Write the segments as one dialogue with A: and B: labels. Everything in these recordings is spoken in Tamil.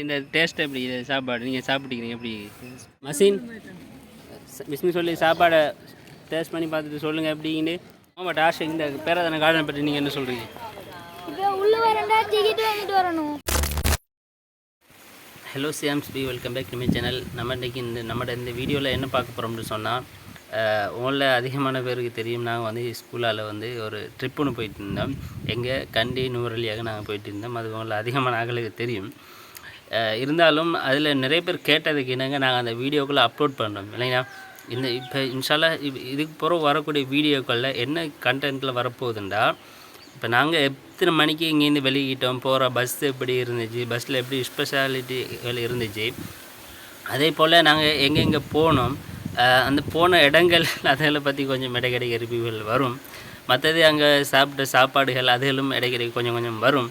A: இந்த டேஸ்ட் எப்படி சாப்பாடு? நீங்கள் சாப்பிட்டீங்க எப்படி? மசின்? விஷ்ணு சொல்லி சாப்பாடை டேஸ்ட் பண்ணி பார்த்துட்டு சொல்லுங்கள் எப்படின்னு. ஆமாம் டாஷ் இந்த பேராதன கார்டன் பற்றி நீங்கள் என்ன சொல்கிறீங்க
B: உள்ள வரண்டா டிக்கெட் வாங்கிட்டு வரணும்.
A: ஹலோ சியாம்ஸ் பி வெல்கம் பேக் டு சேனல் நம்ம இன்றைக்கி இந்த நம்மட இந்த வீடியோவில் என்ன பார்க்க போகிறோம்னு சொன்னால் உங்களில் அதிகமான பேருக்கு தெரியும். நாங்கள் வந்து ஸ்கூலால் வந்து ஒரு ட்ரிப் ஒன்று போயிட்டு இருந்தோம். எங்கே கண்டி நுவரலியாக நாங்கள் போயிட்டு இருந்தோம். அது உங்களில் அதிகமான ஆகளுக்கு தெரியும். இருந்தாலும் அதில் நிறைய பேர் கேட்டதுக்கு என்னங்க நாங்கள் அந்த வீடியோக்குள்ளே அப்லோட் பண்ணுறோம் இல்லைங்களா? இந்த இப்போ இன்ஷால்லா இது- இதுக்கு பிறகு வரக்கூடிய வீடியோக்களில் என்ன கண்டென்ட்டில் வரப்போகுதுண்டா இப்போ நாங்கள் எத்தனை மணிக்கு இங்கேருந்து வெளியிட்டோம் போகிற பஸ் எப்படி இருந்துச்சு பஸ்ஸில் எப்படி ஸ்பெஷாலிட்டிகள் இருந்துச்சு. அதே போல் நாங்கள் எங்கெங்கே போனோம் அந்த போன இடங்கள் அதில் பற்றி கொஞ்சம் இடைக்கிடைக்க ரிவ்யூகள் வரும். மற்றது அங்கே சாப்பிட்ட சாப்பாடுகள் அதிலும் இடைக்கிடைக்கு கொஞ்சம் கொஞ்சம் வரும்.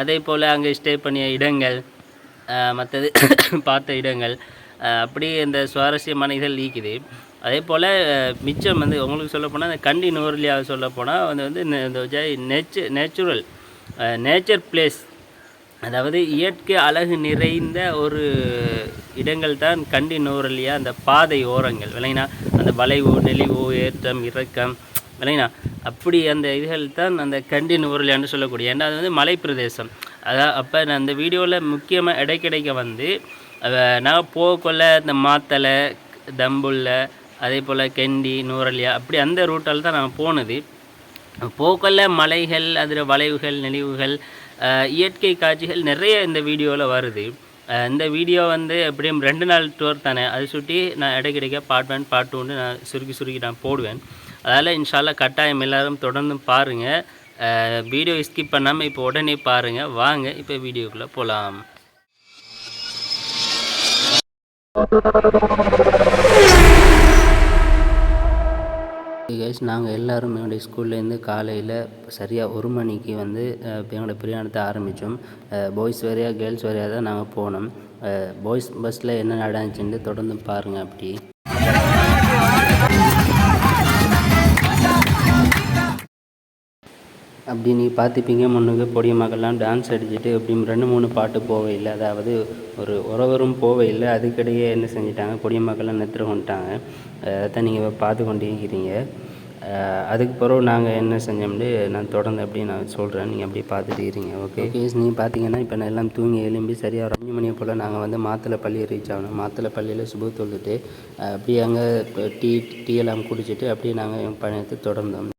A: அதே போல் அங்கே ஸ்டே பண்ணிய இடங்கள் மற்றது பார்த்த இடங்கள் அப்படி இந்த சுவாரஸ்யமான இதில் லீக்குது அதே போல் மிச்சம் வந்து உங்களுக்கு சொல்லப்போனால் இந்த கண்டி நூறுலியாக சொல்லப்போனால் வந்து வந்து இந்த- நேச்சு நேச்சுரல் நேச்சர் பிளேஸ். அதாவது இயற்கை அழகு நிறைந்த ஒரு இடங்கள் தான் கண்டி நூறலியா அந்த பாதை ஓரங்கள் விளையினா அந்த வளைவு நெளிவு ஏற்றம் இறக்கம் விளையினா அப்படி அந்த இதுகள் தான் அந்த கண்டி நூறலியான்னு சொல்லக்கூடிய ஏன்னா அது வந்து மலை பிரதேசம் அதான் அப்போ நான் அந்த வீடியோவில் முக்கியமாக இடைக்கிடைக்க வந்து நான் போகக்குள்ள இந்த மாத்தலை தம்புள்ள அதே போல் கெண்டி நூரலியா அப்படி அந்த ரூட்டால் தான் நான் போனது. போக்கல்ல மலைகள் அதில் வளைவுகள் நெளிவுகள் இயற்கை காட்சிகள் நிறைய இந்த வீடியோவில் வருது. இந்த வீடியோ வந்து எப்படியும் ரெண்டு நாள் டூர் தானே. அதை சுட்டி நான் இடைக்கிடைக்க பார்ட் ஒன் பார்ட் டூன்னு நான் சுருக்கி சுருக்கி நான் போடுவேன். அதனால் இன்ஷால்லா கட்டாயம் எல்லாரும் தொடர்ந்து பாருங்கள் வீடியோ ஸ்கிப் பண்ணாமல் இப்போ உடனே பாருங்கள் வாங்க இப்போ வீடியோக்குள்ளே போகலாம் கைஸ் நாங்கள் எல்லோரும் எங்களுடைய ஸ்கூல்லேருந்து காலையில் சரியாக ஒரு மணிக்கு வந்து எங்களோட பிரயாணத்தை ஆரம்பித்தோம் பாய்ஸ் வரையா கேர்ள்ஸ் வரையா தான் நாங்கள் போனோம். பாய்ஸ் பஸ்ஸில் என்ன நடந்துச்சுன்னு தொடர்ந்து பாருங்கள் அப்படி. அப்படி நீ பார்த்துப்பீங்க. முன்னுக்கு பொடிய மகள்லாம் டான்ஸ் அடிச்சுட்டு அப்படி ரெண்டு மூணு பாட்டு போவே இல்லை. அதாவது ஒரு உறவரும் போவே இல்லை. அதுக்கிடையே என்ன செஞ்சிட்டாங்க? பொடிய மகள்லாம் நிறுத்த கொண்டுட்டாங்க அதைத்தான் நீங்கள் பார்த்து கொண்டே இருக்கிறீங்க அதுக்கு பிறகு நாங்கள் என்ன செஞ்சோம்னு நான் தொடர்ந்து அப்படி நான் சொல்கிறேன் நீங்கள் அப்படியே பார்த்துட்டு இருங்க. ஓகே கேஸ் நீங்கள் பார்த்தீங்கன்னா இப்போ நான் எல்லாம் தூங்கி எழும்பி சரியாக ஒரு அஞ்சு மணியை போல் நாங்கள் வந்து மாத்தளை பள்ளியை ரீச் ஆகணும். மாத்தளை பள்ளியில் சுபு தொழுதுட்டு அப்படியே அங்கே டீ டீ எல்லாம் குடிச்சிட்டு அப்படியே நாங்கள் பயணத்தை தொடர்ந்தோம்.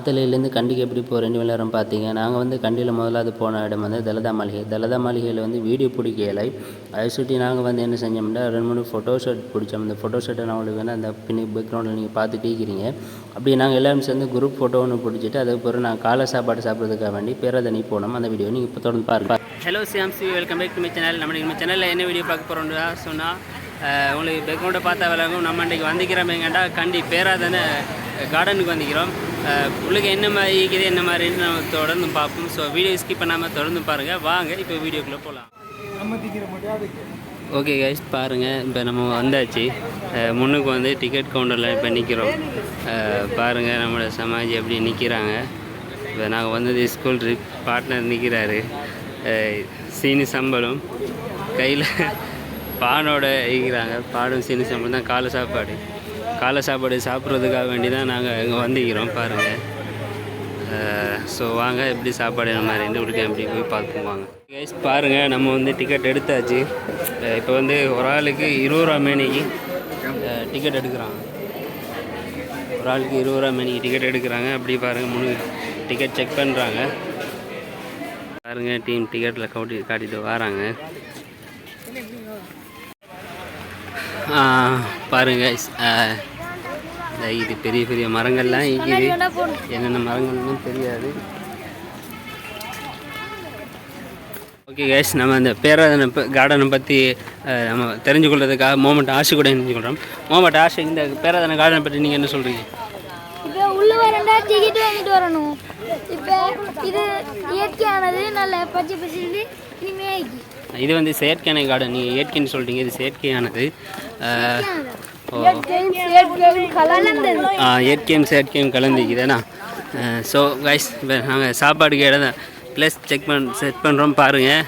C: ஆத்தலையிலேருந்து கண்டிக்கு எப்படி போக ரெண்டு மணி நேரம் பார்த்தீங்க. நாங்கள் வந்து கண்டியில் முதலாவது போன இடம் வந்து தலதா மாளிகை. தலதா மாளிகையில் வந்து வீடியோ பிடிக்கலை அதை சுற்றி நாங்கள் வந்து என்ன செஞ்சோம்னா ரெண்டு மூணு ஃபோட்டோ ஷூட் பிடிச்சோம். அந்த ஃபோட்டோ ஷூட்டை நான் உங்களுக்கு வந்து அந்த பின்னி பேக்ரவுண்டில் நீங்கள் பார்த்துட்டு இருக்கிறீங்க அப்படி நாங்கள் எல்லாரும் சேர்ந்து குரூப் ஃபோட்டோ ஒன்று பிடிச்சிட்டு அதுக்கப்புறம் நாங்கள் காலை சாப்பாடு சாப்பிட்றதுக்காக வேண்டி பேரதனி போனோம். அந்த வீடியோ நீங்கள் இப்போ தொடர்ந்து பாருங்க. Hello CMC welcome back to my channel நம்ம நம்ம சேனலில் என்ன வீடியோ பார்க்க போகிறோம்னா சொன்னால் உங்களுக்கு பேக்ரவுண்டை பார்த்தா விளங்கும் நம்ம இன்றைக்கி வந்திக்கிறோமேங்கண்டா கண்டி பேராதானே கார்டனுக்கு வந்துக்கிறோம். உள்ளுக்கு என்ன மாதிரி இருக்குது என்ன மாதிரின்னு நம்ம தொடர்ந்து பார்ப்போம். ஸோ வீடியோ ஸ்கிப் பண்ணாமல் தொடர்ந்து பாருங்கள் வாங்க இப்போ வீடியோக்குள்ளே போகலாம் ஓகே கைஸ் பாருங்கள் இப்போ நம்ம வந்தாச்சு. முன்னுக்கு வந்து டிக்கெட் கவுண்டரில் இப்போ நிற்கிறோம் பாருங்கள் நம்மளோட சமாஜ் எப்படி நிற்கிறாங்க இப்போ நாங்கள் வந்தது ஸ்கூல் ட்ரிப் பார்ட்னர் நிற்கிறாரு சீனி சம்பளம். கையில் பானோட இருக்கிறாங்க பாடும் சீனி சம்பளம் தான் காலை சாப்பாடு. காலை சாப்பாடு சாப்பிட்றதுக்காக வேண்டி தான் நாங்கள் இங்கே வந்துக்கிறோம் பாருங்கள். ஸோ வாங்க எப்படி சாப்பாடு நம்ம ரெண்டு கொடுக்க எப்படி போய் பார்ப்போம் வாங்க. கைஸ் பாருங்கள் நம்ம வந்து டிக்கெட் எடுத்தாச்சு. இப்போ வந்து ஒரு ஆளுக்கு இருபது ரூபா மேனிக்கு டிக்கெட் எடுக்கிறாங்க. ஒரு ஆளுக்கு இருபது ரூபா மேனிக்கு டிக்கெட் எடுக்கிறாங்க. அப்படி பாருங்கள் முழு டிக்கெட் செக் பண்ணுறாங்க பாருங்கள் டீம் டிக்கெட்டில் கவுட்டி காட்டிட்டு வராங்க. ஆ, பாருங்க ஆ, இந்த இது பெரிய பெரிய மரங்கள்லாம் இருக்குது. என்னென்ன மரங்கள்னு தெரியாது. ஓகே கேஷ் நம்ம அந்த பேராதனை கார்டனை பற்றி நம்ம தெரிஞ்சுக்கொள்றதுக்காக மோமெண்ட் ஆசை கூட தெரிஞ்சுக்கொள்கிறோம் மோமெண்ட் ஆசை இந்த பேராதனை கார்டனை பற்றி நீங்கள் என்ன சொல்கிறீங்க
B: இப்போ உள்ள வரண்டா டிக்கெட் வாங்கிட்டு வரணும். இப்போ இது இயற்கையானது நல்ல பச்சை பசிட்டு இனிமே
C: இது வந்து செயற்கையான கார்டன் நீங்கள் இயற்கைன்னு சொல்கிறீங்க இது செயற்கையானது. ஓ. ஆ, இயற்கையும் செயற்கையும் கலந்துக்குதுண்ணா ஸோ கைஸ் இப்போ நாங்கள் சாப்பாடுக்கு இடம் தான் ப்ளஸ் செக் பண் செக் பண்ணுறோம் பாருங்கள்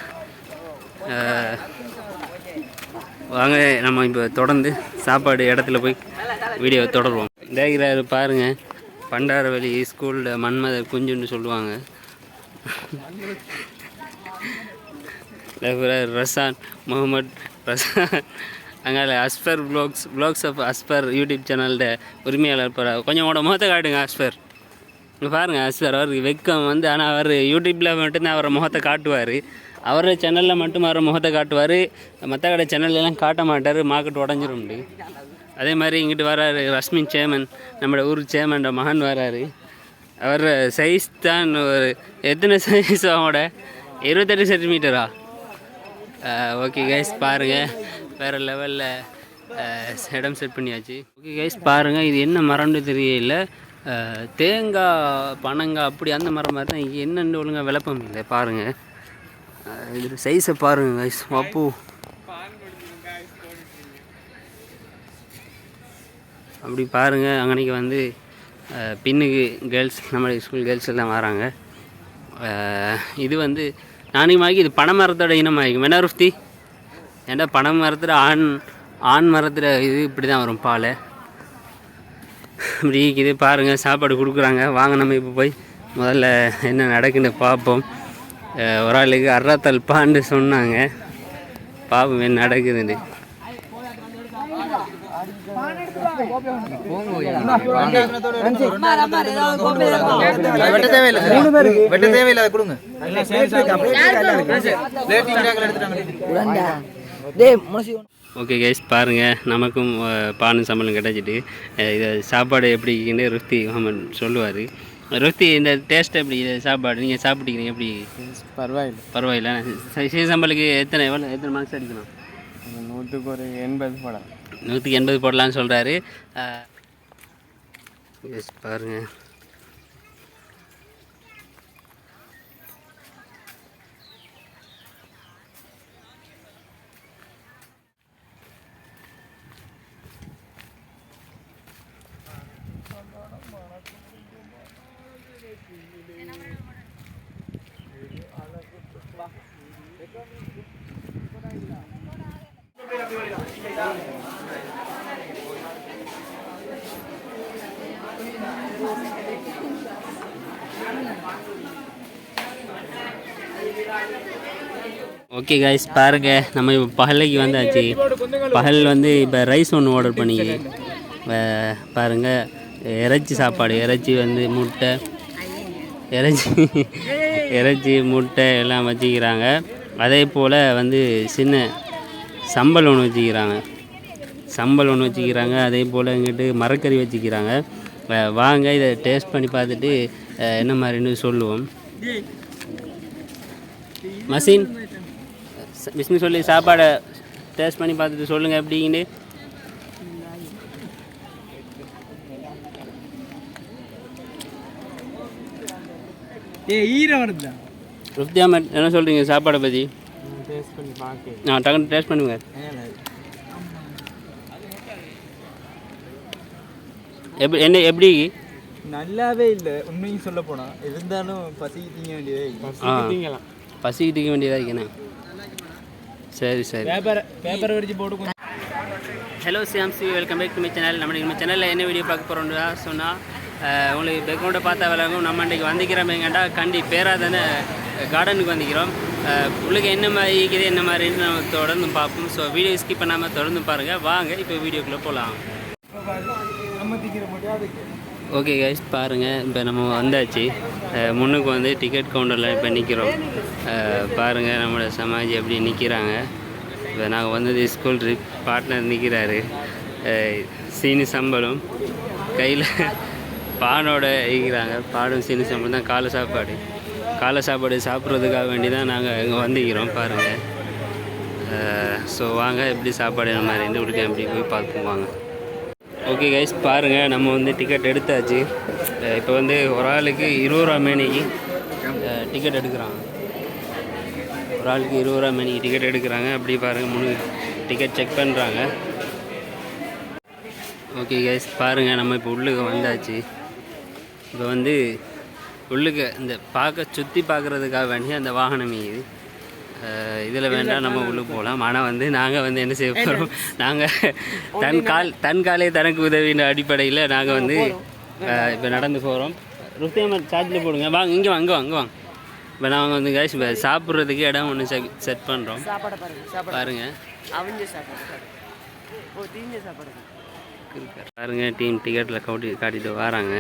C: வாங்க நம்ம இப்போ தொடர்ந்து சாப்பாடு இடத்துல போய் வீடியோ தொடருவோம். தேகிறாரு பாருங்கள் பண்டாரவழி ஸ்கூலில் மன்மத குஞ்சுன்னு சொல்லுவாங்க. ரசான் முகமட் ரசான் அங்கே Asbar vlogs vlogs of Asbar YouTube சேனல்ட உரிமையாளர் போகிற கொஞ்சம் உங்களோட முகத்தை காட்டுங்க அஸ்பர் பாருங்கள் அஸ்பர் அவருக்கு வெக்கம் வந்து ஆனால் அவர் யூடியூப்பில் மட்டும்தான் அவரை முகத்தை காட்டுவார். அவர் சேனலில் மட்டும் அவரை முகத்தை காட்டுவார். மற்ற கடை சேனல்லாம் காட்ட மாட்டார் மார்க்கெட் உடஞ்சிரும்ண்டு அதே மாதிரி இங்கிட்டு வராரு ரஷ்மின் சேமன் நம்மளோட ஊர் சேமன்ற மகன் வராரு. அவர் சைஸ் தான் ஒரு எத்தனை சைஸ் அவனோட? இருபத்தெட்டு சென்டிமீட்டரா ஓகே கைஸ் பாருங்கள் வேறு லெவலில் இடம் செட் பண்ணியாச்சு. ஓகே கைஸ் பாருங்கள் இது என்ன மரம்னு தெரியல. தேங்காய் பனங்காய் அப்படி அந்த மரம் மாதிரி தான் இது என்னன்னு ஒழுங்காக விளப்பம் இல்லை பாருங்கள் இது சைஸை பாருங்கள் கைஸ் அப்போ. அப்படி பாருங்கள் அங்கனைக்கு வந்து பின்னுக்கு கேர்ள்ஸ் நம்மளுடைய ஸ்கூல் கேர்ள்ஸ் எல்லாம் வராங்க. இது வந்து நாணயமாகி இது பனை மரத்தோட இனமாகிக்கும் என்ன ருஃப்தி? ஏன்டா பனை மரத்தில் ஆண் ஆண் மரத்தில் இது இப்படி தான் வரும் பால்? இப்படி இது பாருங்கள் சாப்பாடு கொடுக்குறாங்க. வாங்க நம்ம இப்போ போய் முதல்ல என்ன நடக்குன்னு பார்ப்போம். ஒரு ஆளுக்கு அறத்தல் பாண்டு சொன்னாங்க. பாப்போம் என்ன நடக்குதுன்னு.
D: வெட்ட தேவையில்லை கொடுங்க
C: ஓகே கைஸ் பாருங்கள் நமக்கும் பானும் சம்பளம் கிடச்சிட்டு இதை சாப்பாடு எப்படின்னு ருத்தி மாமன் சொல்லுவார். ருத்தி இந்த டேஸ்ட் எப்படி சாப்பாடு நீங்கள் சாப்பிட்டீங்க எப்படி?
E: பரவாயில்ல.
C: பரவாயில்ல சம்பளுக்கு எத்தனை எவ்வளோ எத்தனை மார்க்ஸ் அடிக்கணும்?
E: நூற்றுக்கு ஒரு எண்பது படம்
C: நூற்றுக்கு எண்பது போடலான்னு சொல்கிறாரு எஸ் பாருங்கள் ஓகே காய்ஸ் பாருங்க. நம்ம இப்போ பகலைக்கு வந்தாச்சு. பகல் வந்து இப்போ ரைஸ் ஒன்று ஆர்டர் பண்ணி பாருங்கள் பாருங்க இறைச்சி சாப்பாடு. இறைச்சி வந்து முட்டை. இறைச்சி இறைச்சி முட்டை எல்லாம் வச்சுக்கிறாங்க. அதே போல் வந்து சின்ன சம்பல் ஒன்று வச்சுக்கிறாங்க. சம்பல் ஒன்று வச்சுக்கிறாங்க. அதே போல் இங்கிட்டு மரக்கறி வச்சுக்கிறாங்க. வாங்க இதை டேஸ்ட் பண்ணி பார்த்துட்டு என்ன மாதிரின்னு சொல்லுவோம். மசின் விஷ்ணு சொல்லி சாப்பாடை டேஸ்ட் பண்ணி பார்த்துட்டு சொல்லுங்கள் எப்படின்னு.
D: ஏ ஈரம் வருதா?
C: அஹமத் என்ன சொல்கிறீங்க சாப்பாடை பற்றி
E: டேஸ்ட் பண்ணி பார்க்க
C: நான் டக்குனு டேஸ்ட் பண்ணுங்க. எப்படி என்ன எப்படி?
D: நல்லாவே இல்லை. உண்மையும் சொல்ல போனா. இருந்தாலும் பசிக்கு திங்க வேண்டியதே
C: ஆ பசிக்கு திக்க வேண்டியதாக இருக்கேண்ணே சரி சரி.
D: பேப்பர் பேப்பர் வடிச்சு போட்டு
C: hello CMC welcome back to my channel நம்ம நம்ம சேனலில் என்ன வீடியோ பார்க்க போகிறோம்னா சொன்னால் உங்களுக்கு பேக்ரவுண்டை பார்த்தா விளங்கும். நம்ம இன்றைக்கி வந்திக்கிறோம் எங்கண்டா கண்டி பேராதானே கார்டனுக்கு வந்திக்கிறோம் உள்ளுக்கு என்ன மாதிரி இருக்குது என்ன மாதிரின்னு நம்ம தொடர்ந்து பார்ப்போம். ஸோ வீடியோ ஸ்கிப் பண்ணாமல் தொடர்ந்து பாருங்கள் வாங்க இப்போ வீடியோக்குள்ளே போகலாம் ஓகே கைஸ் பாருங்கள் இப்போ நம்ம வந்தாச்சு. முன்னுக்கு வந்து டிக்கெட் கவுண்டரில் இப்போ நிற்கிறோம் பாருங்கள் நம்மளோட சமாஜ் எப்படி நிற்கிறாங்க இப்போ நாங்கள் வந்தது ஸ்கூல் ட்ரிப் பார்ட்னர் நிற்கிறாரு சீனி சம்பளம். கையில் பானோட இருக்கிறாங்க பாடும் சீனி சம்பளம் தான் காலை சாப்பாடு. காலை சாப்பாடு சாப்பிட்றதுக்காக வேண்டி தான் நாங்கள் இங்கே வந்துக்கிறோம் பாருங்கள் ஸோ வாங்க எப்படி சாப்பாடு நம்ம ரெண்டு கொடுக்க எப்படி போய் பார்ப்போம் வாங்க. ஓகே கைஸ் பாருங்கள் நம்ம வந்து டிக்கெட் எடுத்தாச்சு. இப்போ வந்து ஒரு ஆளுக்கு இருபது ரூபா மேனிக்கு டிக்கெட் எடுக்கிறாங்க. ஒரு ஆளுக்கு இருபது ரூபா மேனிக்கு டிக்கெட் எடுக்கிறாங்க. அப்படி பாருங்கள் முழு டிக்கெட் செக் பண்ணுறாங்க ஓகே கைஸ் பாருங்கள் நம்ம இப்போ உள்ளுக்கு வந்தாச்சு. இப்போ வந்து உள்ளுக்கு இந்த பார்க்க சுற்றி பார்க்குறதுக்காக வேண்டி அந்த வாகனம் இது. இதில் வேண்டாம் நம்ம உள்ளே போகலாம் ஆனால் வந்து நாங்கள் வந்து என்ன செய்ய போகிறோம் நாங்கள் தன் கால் தன் காலே தனக்கு உதவின்ற அடிப்படையில் நாங்கள் வந்து இப்போ நடந்து போகிறோம் ருத்தியமாக சார்ஜில் போடுங்க. வாங்க இங்கே வாங்க வாங்க வாங்க. இப்போ நாங்கள் வந்து கேஷ் சாப்பிட்றதுக்கு இடம் ஒன்று செட் செட் பண்ணுறோம்
D: சாப்பாடை பாருங்க சாப்பாடு
C: பாருங்க.
D: அவிஞ்ச சாப்பாடு
C: பாருங்க. டீம் டிக்கெட்டில் கவுட்டி காட்டிட்டு வராங்க.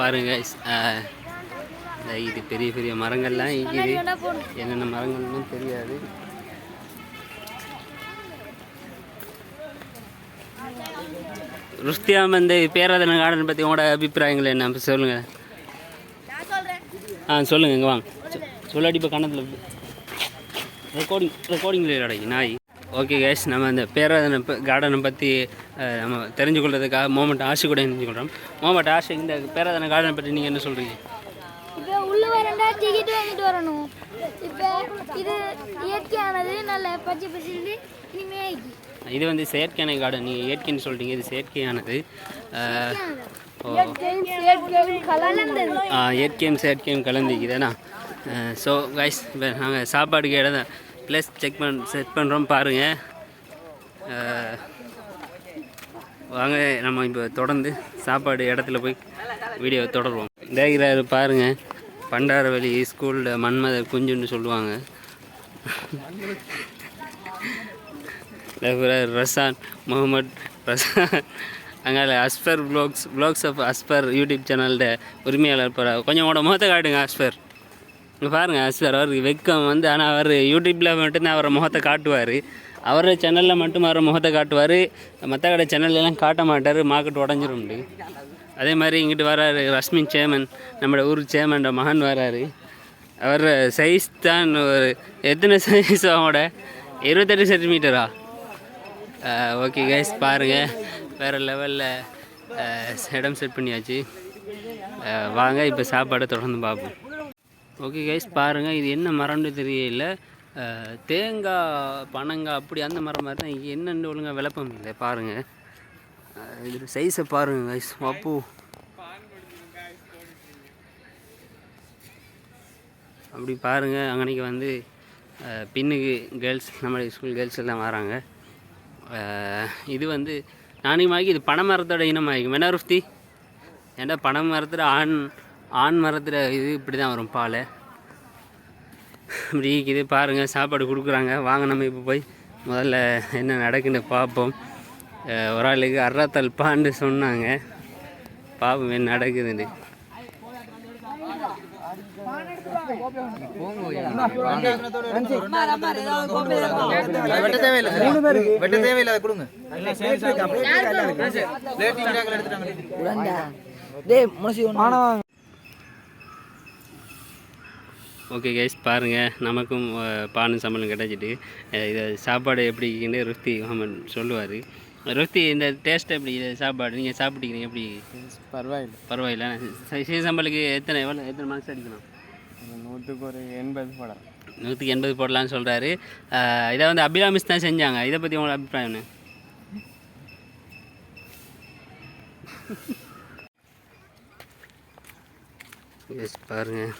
C: பாருங்க இது பெரிய பெரிய மரங்கள்லாம் இருக்குது என்னென்ன மரங்கள்னு தெரியாது. ருஸ்தியாம் வந்து பேராதன கார்டன் பற்றி உங்களோட அபிப்பிராயங்கள் என்ன? சொல்லுங்கள் ஆ சொல்லுங்கள் இங்கே வாங்க. சொல்லாடி இப்போ கணத்தில் ரெக்கார்டிங் ரெக்கார்டிங்கில் கிடைக்கும் நாய். ஓகே கேஷ் நம்ம அந்த பேராதன கார்டனை பற்றி நம்ம தெரிஞ்சு கொள்றதுக்காக மோமெண்ட் ஆசை கூட தெரிஞ்சுக்கொள்கிறோம் மோமெண்ட் ஆசை இந்த பேராதன கார்டனை பற்றி நீங்கள் என்ன சொல்கிறீங்க
B: இப்போ வரண்டா டிக்கெட் வாங்கிட்டு வரணும். இப்போ இது இயற்கையானது நல்ல பச்சை பசிந்து இனிமே
C: இது வந்து செயற்கையான கார்டன் நீங்கள் இயற்கைன்னு சொல்கிறீங்க இது செயற்கையானது. ஓ. ஆ, இயற்கையும் செயற்கையும் கலந்துக்குதுண்ணா ஸோ கைஸ் இப்போ நாங்கள் சாப்பாடுக்கு இடம் ப்ளஸ் செக் பண் செட் பண்ணுறோம் பாருங்கள் வாங்க நம்ம இப்போ தொடர்ந்து சாப்பாடு இடத்துல போய் வீடியோ தொடருவோம். தேகிறாரு பாருங்கள் பண்டாரவழி ஸ்கூலில் மன்மத குஞ்சுன்னு சொல்லுவாங்க. ரசான் முகமது ரசான் அங்கே Asbar vlogs vlogs of Asbar YouTube சேனல்ட உரிமையாளர் போகிறார் கொஞ்சம் உங்களோட முகத்தை காட்டுங்க அஸ்பர் இங்கே பாருங்கள் அஸ்பர் அவருக்கு வெக்கம் வந்து ஆனால் அவர் யூடியூப்பில் மட்டும்தான் அவரை முகத்தை காட்டுவார். அவர் சேனலில் மட்டும் அவரை முகத்தை காட்டுவார். மற்ற கடை சேனல்லாம் காட்ட மாட்டார் மார்க்கெட் உடஞ்சிரும் அதே மாதிரி இங்கிட்டு வராரு ரஷ்மின் சேமன் நம்மளோட ஊர் சேமன்ற மகன் வராரு. அவர் சைஸ் தான் ஒரு எத்தனை சைஸ் அவங்களோட இருபத்தெட்டு சென்டிமீட்டரா ஓகே கைஸ் பாருங்கள் வேறு லெவலில் இடம் செட் பண்ணியாச்சு. வாங்க இப்போ சாப்பாடை தொடர்ந்து பார்ப்போம். ஓகே கைஸ் பாருங்கள் இது என்ன மரம்னு தெரியல. தேங்காய் பனங்காய் அப்படி அந்த மரம் மாதிரி தான் இங்கே என்னன்னு ஒழுங்காக விளப்பம் இல்லை பாருங்கள் இது சைஸை பாருங்கள் கைஸ் அப்போ அப்படி பாருங்கள் அங்கனைக்கு வந்து பின்னுக்கு கேர்ள்ஸ் நம்மளுடைய ஸ்கூல் கேர்ள்ஸ் எல்லாம் வராங்க. இது வந்து நாணயமாகி இது பனை மரத்தோட இனமாகிக்கும். என்ன ருஃப்தி? ஏன்னா பனை மரத்தில் ஆண் ஆண் மரத்தில் இது இப்படி தான் வரும் பால்? இப்படி இது பாருங்கள் சாப்பாடு கொடுக்குறாங்க. வாங்க நம்ம இப்போ போய் முதல்ல என்ன நடக்குன்னு பார்ப்போம். ஒரு ஆளுக்கு அறாத்தல் பாண்டு சொன்னாங்க.
A: பாப்போம் என்ன நடக்குதுன்னு.
D: வெட்ட தேவையில்லை வெட்ட தேவையில்லை கொடுங்க
A: ஓகே கைஸ் பாருங்கள் நமக்கும் பானு பானும் சம்பளம் கிடச்சிட்டு இதை சாப்பாடு எப்படின்னு ருத்தி மாமன் சொல்லுவார். ருத்தி இந்த டேஸ்ட் எப்படி சாப்பாடு நீங்கள் சாப்பிட்டீங்க எப்படி?
E: பரவாயில்லை.
A: பரவாயில்ல சீ சம்பளுக்கு எத்தனை எவ்வளோ எத்தனை மார்க்ஸ் அடிக்கணும்?
E: நூற்றுக்கு ஒரு எண்பது படம்
A: நூற்றுக்கு எண்பது போடலான்னு சொல்கிறாரு இதை வந்து அபிராமிஸ் தான் செஞ்சாங்க. இதை பற்றி உங்களோட அபிப்பிராயம் என்ன? எஸ் பாருங்கள்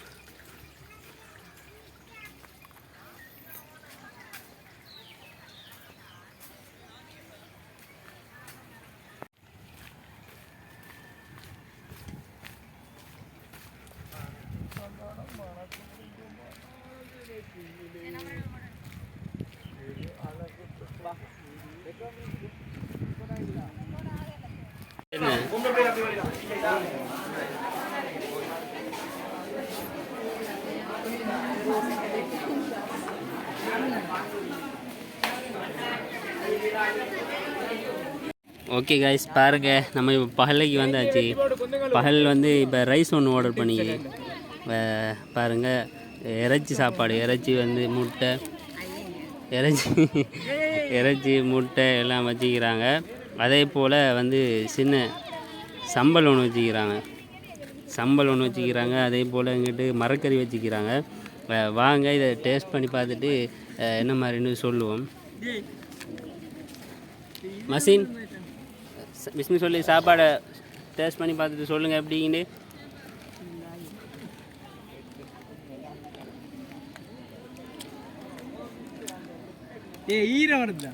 A: ஓகே காய்ஸ் பாருங்க. நம்ம இப்போ பகலைக்கு வந்தாச்சு. பகல் வந்து இப்போ ரைஸ் ஒன்று ஆர்டர் பண்ணி பாருங்கள் பாருங்க. இறைச்சி சாப்பாடு. இறைச்சி வந்து முட்டை. இறைச்சி இறைச்சி முட்டை எல்லாம் வச்சுக்கிறாங்க. அதே போல் வந்து சின்ன சம்பல் ஒன்று வச்சுக்கிறாங்க. சம்பல் ஒன்று வச்சுக்கிறாங்க. அதே போல் இங்கிட்டு மரக்கறி வச்சுக்கிறாங்க. வாங்க இதை டேஸ்ட் பண்ணி பார்த்துட்டு என்ன மாதிரின்னு சொல்லுவோம். மசின். விஷ்ணு சொல்லி சாப்பாடை டேஸ்ட் பண்ணி பார்த்துட்டு சொல்லுங்கள் எப்படின்னு
D: ஏ ஈரம் வருதா?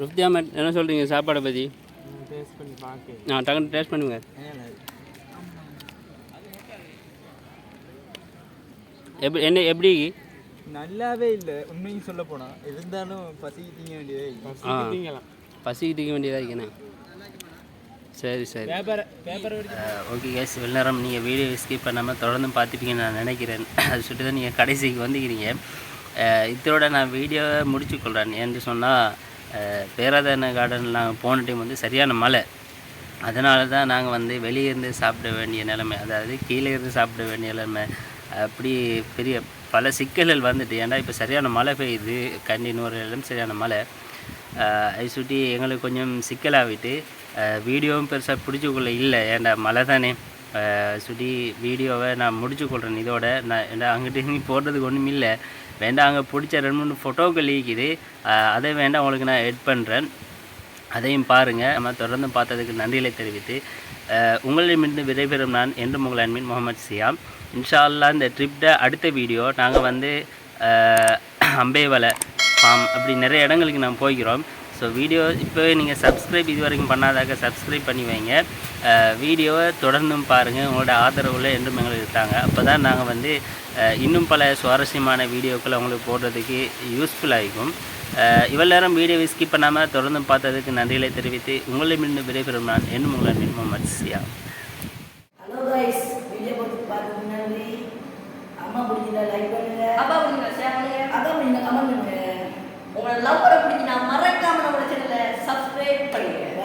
A: ருப்தி அஹமத் என்ன சொல்கிறீங்க சாப்பாடை பற்றி
E: டேஸ்ட் பண்ணி பார்க்க
A: நான் டக்குனு டேஸ்ட் பண்ணுங்க. எப்படி என்ன எப்படி?
D: நல்லாவே இல்லை உண்மையும் சொல்ல போனா. இருந்தாலும் பசிக்கிட்டீங்க வேண்டியதே
A: ஆ
E: திங்கலாம்
A: பசிக்கிட்டு வேண்டியதாக இருக்கேனே சரி சரி. ஓகே கேஸ் வெள்ளரம் நீங்கள் வீடியோ ஸ்கிப் பண்ணாமல் தொடர்ந்து பார்த்துப்பீங்கன்னு நான் நினைக்கிறேன். அது சுட்டு தான் நீங்கள் கடைசிக்கு வந்துக்கிறீங்க இதோட நான் வீடியோவை முடிச்சுக்கொள்கிறேன் ஏன்னு சொன்னால் பேராதன கார்டன் நாங்கள் போன டைம் வந்து சரியான மழை. அதனால தான் நாங்கள் வந்து வெளியே இருந்து சாப்பிட வேண்டிய நிலைமை. அதாவது கீழே இருந்து சாப்பிட வேண்டிய நிலைமை. அப்படி பெரிய பல சிக்கல்கள் வந்துட்டு ஏன்டா இப்போ சரியான மழை பெய்யுது. கண்டினியூ இடம் சரியான மழை. அதை சுட்டி எங்களுக்கு கொஞ்சம் சிக்கலாகிட்டு வீடியோவும் பெருசாக பிடிச்சிக்கொள்ள இல்லை. ஏன்டா மழை தானே? சுட்டி வீடியோவை நான் முடிச்சுக்கொள்கிறேன் இதோட. நான் ஏன்டா அங்கிட்டு நீ போடுறதுக்கு ஒன்றும் இல்லை. வேண்டாம் அங்கே பிடிச்ச ரெண்டு மூணு ஃபோட்டோக்கள் இருக்குது அதை வேண்டாம் உங்களுக்கு நான் எட் பண்ணுறேன் அதையும் பாருங்கள் நம்ம தொடர்ந்து பார்த்ததுக்கு நன்றிகளை தெரிவித்து உங்களிடமிருந்து விடைபெறும் நான் என்றும் உங்கள் அன்பின் முகமது சியாம். இன்ஷா இந்த ட்ரிப்ட அடுத்த வீடியோ நாங்கள் வந்து அம்பேவலை ஃபார்ம் அப்படி நிறைய இடங்களுக்கு நான் போய்க்கிறோம் ஸோ வீடியோ இப்போவே நீங்கள் சப்ஸ்கிரைப் இது வரைக்கும் பண்ணாதாக சப்ஸ்கிரைப் பண்ணி வைங்க. வீடியோவை தொடர்ந்தும் பாருங்கள் உங்களோட ஆதரவில் என்றும் எங்களுக்கு இருக்காங்க. அப்போ தான் நாங்கள் வந்து இன்னும் பல சுவாரஸ்யமான வீடியோக்களை உங்களுக்கு போடுறதுக்கு யூஸ்ஃபுல்லாக இருக்கும் அஹ் இவ்வளவு நேரம் வீடியோவை ஸ்கிப் பண்ணாமல் தொடர்ந்து பார்த்ததுக்கு நன்றிகளை தெரிவித்து உங்களிடமிருந்து விடைபெறும் நான் என்னும் உங்கள் அன்பின் Mohammed Ziya.
F: Hello guys video பார்த்து பார்த்து நன்றி. அம்மா பிடிச்சிருந்தா லைக் பண்ணுங்க.
G: அப்பா பண்ணுங்க ஷேர் பண்ணுங்க.
F: அக்கா பிடிச்சிருந்தா கமெண்ட் பண்ணுங்க.
G: உங்களை லவ்வரை பண்ண பிடிச்சினா மறக்காம நம்மளோட சேனலை சப்ஸ்கிரைப் பண்ணுங்க.